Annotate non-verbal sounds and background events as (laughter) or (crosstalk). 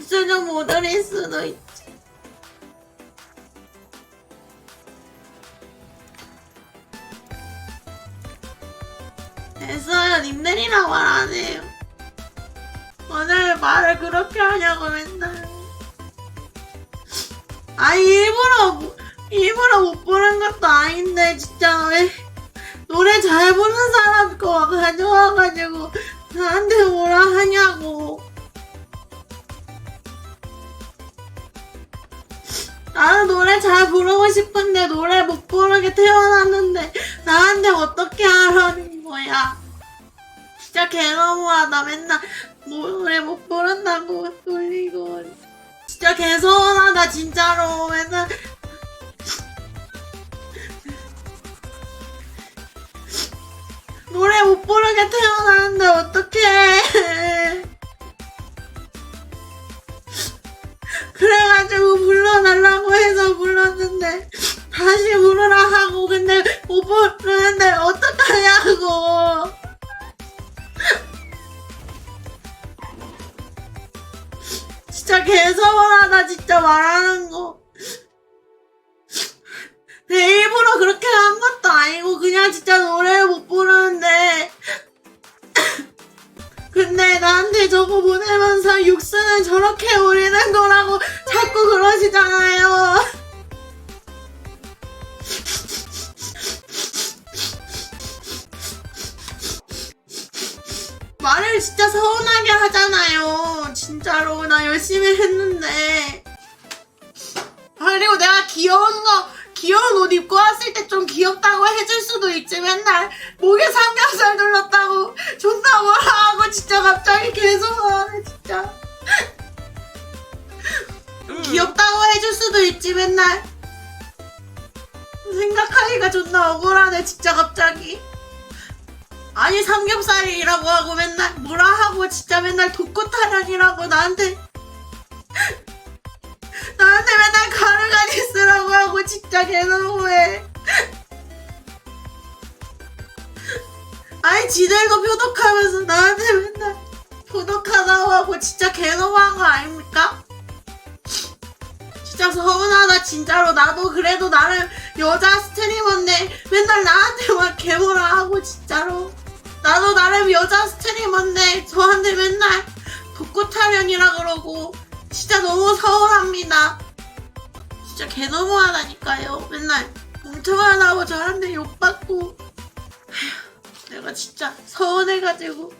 수정 모델일 수도 있지. 됐어요. 님들이랑 말안 해요. 오늘 말을 그렇게 하냐고 맨날. 아 일부러 못- 일부러 못 부른 것도 아닌데 진짜 왜 노래 잘 부르는 사람 거 가져와가지고 나한테 뭐라 하냐 노래 잘 부르고 싶은데 노래 못 부르게 태어났는데 나한테 어떻게 하라는 거야. 진짜 개너무하다. 맨날 노래 못 부른다고 놀리고. 진짜 개서운하다 진짜로. 맨날 노래 못 부르게 태어 다시 부르라 하고 근데 못 부르는데 어떡하냐고. 진짜 개서운하다 진짜 말하는 거. 내 일부러 그렇게 한 것도 아니고 그냥 진짜 노래를 못 부르는데. 근데 나한테 저거 보내면서 육수는 저렇게 말을 진짜 서운하게 하잖아요. 진짜로 나 열심히 했는데. 아, 그리고 내가 귀여운 거 귀여운 옷 입고 왔을 때 좀 귀엽다고 해줄 수도 있지. 맨날 목에 삼겹살 둘렀다고. 존나 뭐라 하고 진짜 갑자기 계속 하네 진짜. 귀엽다고 해줄 수도 있지 맨날. 생각하기가 존나 억울하네 진짜 갑자기 아니 삼겹살이라고 하고 맨날 뭐라 하고 진짜 맨날 독고타령이라고 나한테. (laughs) 나한테 맨날 가르가니 쓰라고 하고 진짜 개너무해. (laughs) 아니 지들도 표독하면서 나한테 맨날 표독하다고 하고 진짜 개너무한 거 아닙니까? (laughs) 진짜 서운하다 진짜로. 나도 그래도 나름 여자 스트리머인데 맨날 나한테만 개보라 하고 진짜로 나도 나름 여자 스트리머인데 저한테 맨날 독고 타령이라 그러고 진짜 너무 서운합니다. 진짜 개 너무하다니까요. 맨날 멍청하다고 저한테 욕받고. 내가 진짜 서운해가지고